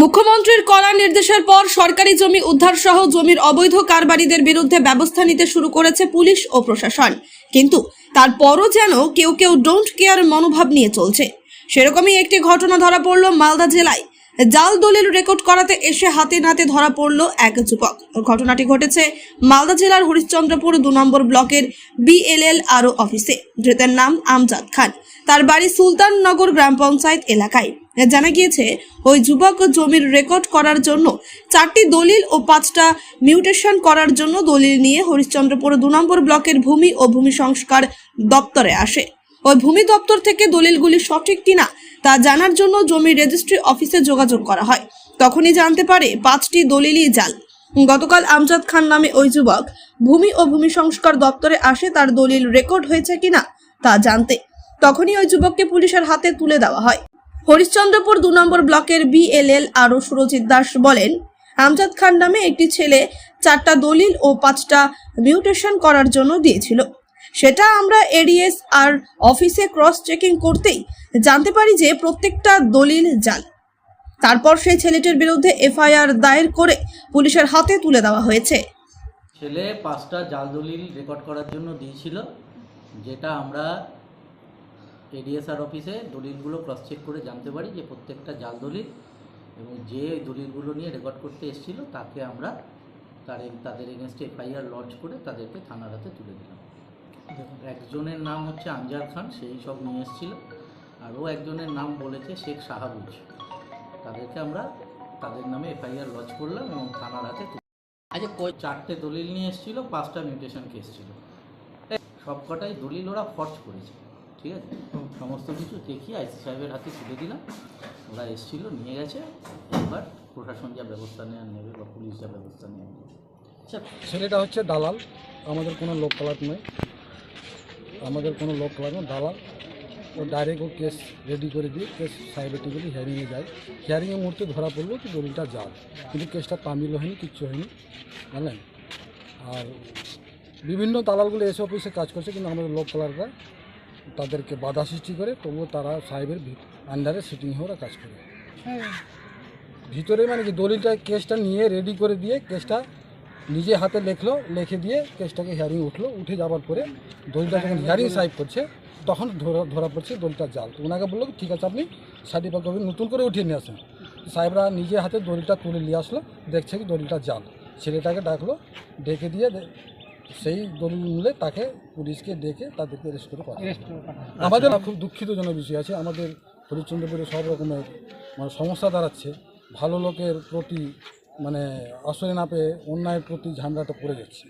মুখ্যমন্ত্রীর কড়া নির্দেশের পর সরকারি জমি উদ্ধার সহ জমির অবৈধ কারবারিদের বিরুদ্ধে ব্যবস্থা নিতে শুরু করেছে পুলিশ ও প্রশাসন। কিন্তু তারপরও যেন কেউ কেউ ডোন্ট কেয়ার মনোভাব নিয়ে চলছে। সেরকমই একটি ঘটনা ধরা পড়ল মালদা জেলায়। জাল দলিল রেকর্ড করাতে এসে হাতে নাতে ধরা পড়ল এক যুবক। ঘটনাটি ঘটেছে মালদা জেলার হরিশ্চন্দ্রপুর দু নম্বর ব্লকের বিএলএল আরও অফিসে। ধৃতের নাম আমজাদ খান। তার বাড়ি সুলতাননগর গ্রাম পঞ্চায়েত এলাকায়। জানা গিয়েছে, ওই যুবক জমির রেকর্ড করার জন্য চারটি দলিল ও পাঁচটা মিউটেশন করার জন্য দলিল নিয়ে হরিশ্চন্দ্রপুর দু নম্বর ব্লকের ভূমি ও ভূমি সংস্কার দপ্তরে আসে। ওই ভূমি দপ্তর থেকে দলিলগুলি সঠিক কিনা তা জানার জন্য জমি রেজিস্ট্রি অফিসে যোগাযোগ করা হয়। তখনই জানতে পারে পাঁচটি দলিলই জাল। গতকাল আমজাদ খান নামে ওই যুবক ভূমি ও ভূমি সংস্কার দপ্তরে আসে তার দলিল রেকর্ড হয়েছে কিনা তা জানতে। তখনই ওই যুবককে পুলিশের হাতে তুলে দেওয়া হয়। হরিশ্চন্দ্রপুর দু নম্বর ব্লকের বিএলএল আরও সুরজিৎ দাস বলেন, আমজাদ খান নামে একটি ছেলে চারটা দলিল ও পাঁচটা মিউটেশন করার জন্য দিয়েছিল। সেটা আমরা এডিএস আর অফিসে ক্রস চেকিং করতেই জানতে পারি যে প্রত্যেকটা দলিল জাল। তারপর সেই ছেলেটির বিরুদ্ধে এফআইআর দায়ের করে পুলিশের হাতে তুলে দেওয়া হয়েছে। ছেলে পাঁচটা জাল দলিল রেকর্ড করার জন্য দিয়েছিল, যেটা আমরা এডিএসআর অফিসে দলিলগুলো ক্রস চেক করে জানতে পারি যে প্রত্যেকটা জাল দলিল এবং যে দলিলগুলো নিয়ে রেকর্ড করতে এসেছিল, তাকে আমরা তাদের এগেনস্টে এফআইআর লঞ্চ করে তাদেরকে থানার হাতে তুলে দিলাম। একজনের নাম হচ্ছে আনজার খান সেই সব নিয়ে এসেছিল। আরও একজনের নাম বলেছে শেখ শাহাবুজ। তাদেরকে আমরা তাদের নামে এফআইআর লজ করলাম এবং থানার হাতে আচ্ছা কই চারটে দলিল নিয়ে এসেছিল পাঁচটা মিউটেশন কেস ছিল। সবকটাই দলিল ওরা ফর্জ করেছে ঠিক আছে? সমস্ত কিছু দেখিয়ে আইসি সাহেবের হাতে তুলে দিলাম। ওরা এসেছিল নিয়ে গেছে এবার প্রশাসন যা ব্যবস্থা নেওয়ার নেবে বা পুলিশ যা ব্যবস্থা নেওয়ার নেবে। আচ্ছা ছেলেটা হচ্ছে দালাল আমাদের কোনো লোক কালার নয়। আমাদের কোনো লোক কালার নয় দালাল। ও ডাইরেক্ট ও কেস রেডি করে দিয়ে কেস সাইডে টেবিলে হিয়ারিংয়ে যায়। হিয়ারিংয়ের মুহূর্তে ধরা পড়ল কি দলিলটা জাল কিন্তু কেসটা তামিলও হয়নি কিচ্ছু হয়নি জানলেন আর বিভিন্ন দালালগুলো এসে অফিসে কাজ করছে কিন্তু আমাদের লোক কালাররা তাদেরকে বাধা সৃষ্টি করে তবুও তারা সাহেবের আন্ডারে সিটিং হয়ে ওরা কাজ করে। ভিতরে মানে কি দলিলটা কেসটা নিয়ে রেডি করে দিয়ে কেসটা নিজে হাতে লেখলো লিখে দিয়ে কেসটাকে হিয়ারিং উঠল উঠে যাওয়ার পরে দলিলটা যখন হিয়ারিং সাহেব করছে তখন ধরা ধরা পড়ছে দলিলটা জাল। তো ওনাকে বলল ঠিক আছে আপনি সার্টিফিকেট কপি নতুন করে উঠিয়ে নিয়ে আসেন। সাহেবরা নিজে হাতে দলিলটা তুলে নিয়ে আসলো দেখছে কি দলিলটা জাল। ছেলেটাকে ডাকলো ডেকে দিয়ে সেই দলিল মিলে তাকে পুলিশকে ডেকে তাদেরকে অ্যারেস্ট করে পাঠায় আমাদের খুব দুঃখিতজনক বিষয় আছে আমাদের হরিশ্চন্দ্রপুরে সব রকমের মানে সমস্যা দাঁড়াচ্ছে। ভালো লোকের প্রতি মানে আশ্রয় না পেয়ে অন্যায়ের প্রতি ঝামেলাটা পড়ে যাচ্ছে।